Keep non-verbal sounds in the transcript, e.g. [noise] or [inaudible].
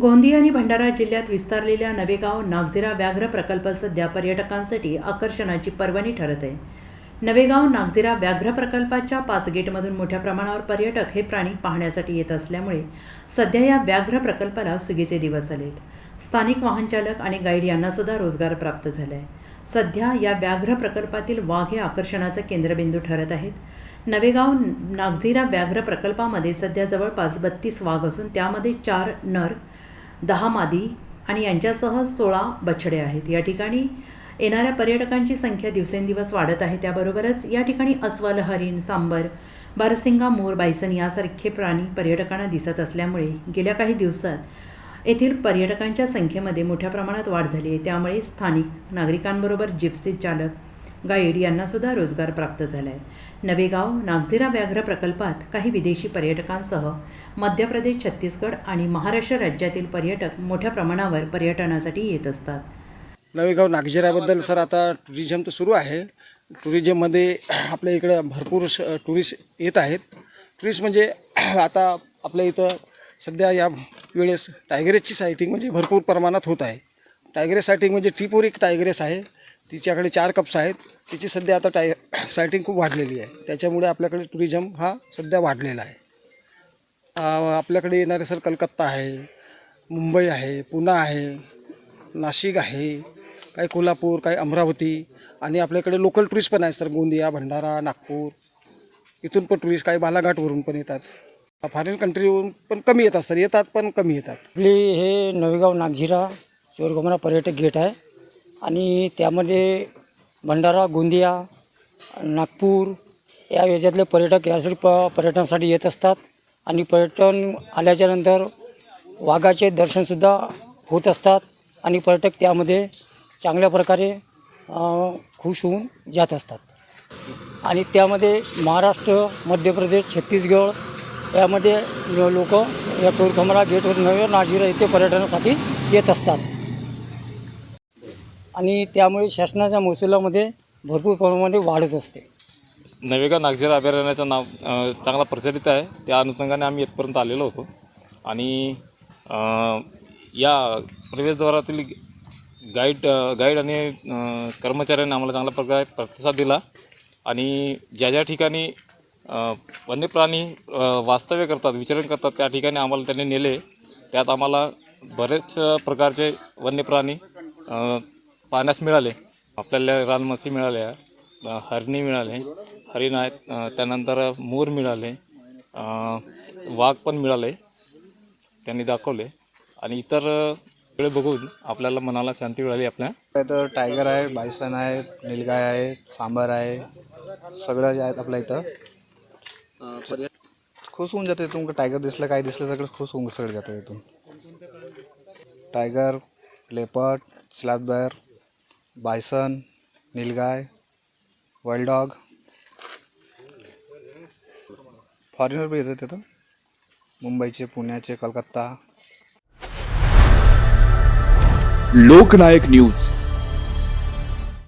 गोंदिया आणि भंडारा जिल्ह्यात विस्तारलेल्या नवेगाव नागझिरा व्याघ्र प्रकल्प सध्या पर्यटकांसाठी आकर्षणाची पर्वणी ठरत आहे. नवेगाव नागझिरा व्याघ्र प्रकल्पाच्या पाच गेटमधून मोठ्या प्रमाणावर पर्यटक हे प्राणी पाहण्यासाठी येत असल्यामुळे सध्या या व्याघ्र प्रकल्पाला सुगीचे दिवस आलेत. स्थानिक वाहनचालक आणि गाईड यांनासुद्धा रोजगार प्राप्त झाला आहे सध्या या व्याघ्र प्रकल्पातील वाघ हे आकर्षणाचं केंद्रबिंदू ठरत आहेत. नवेगाव नागझिरा व्याघ्र प्रकल्पामध्ये सध्या जवळपास बत्तीस वाघ असून त्यामध्ये चार नर दहा मादी आणि यांच्यासह सोळा बछडे आहेत. या ठिकाणी येणाऱ्या पर्यटकांची संख्या दिवसेंदिवस वाढत आहे. त्याबरोबरच या ठिकाणी अस्वल हरिण सांबर बारसिंगा मोर बायसन यासारखे प्राणी पर्यटकांना दिसत असल्यामुळे गेल्या काही दिवसात येथील पर्यटकांच्या संख्येमध्ये मोठ्या प्रमाणात वाढ झाली आहे. त्यामुळे स्थानिक नागरिकांबरोबर जिप्सी चालक गाईड यांनासुद्धा रोजगार प्राप्त झाला आहे नवेगाव नागझिरा व्याघ्र प्रकल्पात काही विदेशी पर्यटकांसह मध्य प्रदेश छत्तीसगड आणि महाराष्ट्र राज्यातील पर्यटक मोठ्या प्रमाणावर पर्यटनासाठी येत असतात. नवेगाव नागझिराबद्दल सर आता टुरिझम तर सुरू आहे. टुरिझममध्ये आपल्या इकडं भरपूर श टुरिस्ट येत आहेत. टुरिस्ट म्हणजे आता आपल्या इथं सध्या या वेळेस टायगरेसची सायटिंग म्हणजे भरपूर प्रमाणात होत आहे. टायगरेस सायटिंग म्हणजे ट्रीपवर एक टायगरेस आहे. तिच्याकडे चार कप्स आहेत. तिची सध्या आता टाय [coughs] सायटिंग खूप वाढलेली आहे. त्याच्यामुळे आपल्याकडे टुरिझम हा सध्या वाढलेला आहे. आपल्याकडे येणारे सर कलकत्ता आहे मुंबई आहे पुणे आहे नाशिक आहे काही कोल्हापूर काही अमरावती आणि आपल्याकडे लोकल टुरिस्ट पण आहेत सर गोंदिया भंडारा नागपूर. इथून पण टुरिस्ट काही बालाघाटवरून पण येतात. फॉरेन कंट्रीवरून पण कमी येतात सर येतात पण कमी येतात. हे नवेगाव नागझिरा चोरगमरा पर्यटक गेट आहे. आणि त्यामध्ये भंडारा गोंदिया नागपूर या याच्यातले पर्यटक यासाठी प पर्यटनासाठी येत असतात. आणि पर्यटन आल्याच्यानंतर वाघाचे दर्शनसुद्धा होत असतात. आणि पर्यटक त्यामध्ये चांगल्या प्रकारे खुश होऊन जात असतात. आणि त्यामध्ये महाराष्ट्र मध्य प्रदेश छत्तीसगड यामध्ये लोक या चोरखमरा गेटवर नवे नाजिरा येथे पर्यटनासाठी येत असतात. आणि त्यामुळे शासनाच्या महसुलामध्ये भरपूर प्रमाणामध्ये वाढत असते. नवेगाव नागझिरा अभयारण्याचं नाव चांगला प्रचलित आहे. त्या अनुषंगाने आम्ही इथपर्यंत आलेलो होतो. आणि या प्रवेशद्वारातील गाईड गाईड आणि कर्मचाऱ्यांनी आम्हाला चांगला प्रकारे प्रतिसाद दिला. आणि ज्या ज्या ठिकाणी वन्य वन्यप्राणी वास्तव्य करतात विचरण करतात त्या ठिकाणी आम्हाला त्यांनी नेले. त्यात आम्हाला बरेच प्रकारचे वन्यप्राणी प्राणी पाहण्यास मिळाले. आपल्याला रानमसी मिळाल्या हरणी मिळाले हरिण आहेत त्यानंतर मोर मिळाले वाघ पण मिळाले त्यांनी दाखवले. आणि इतर वेळ बघून आपल्याला मनाला शांती मिळाली आपल्या. तर टायगर आहे बायसन आहे नीलगाय आहे सांबर आहे सगळं जे आहेत आपल्या इथं. खुश होऊन जाते इथून टायगर दिसलं काय दिसलं सगळं खुश होऊन सगळं जातं इथून. Tiger leopard sloth bear bison nilgai wild dog foreigner बी येतात तिथं. मुंबईचे पुण्याचे कलकत्ता. लोकनायक न्यूज.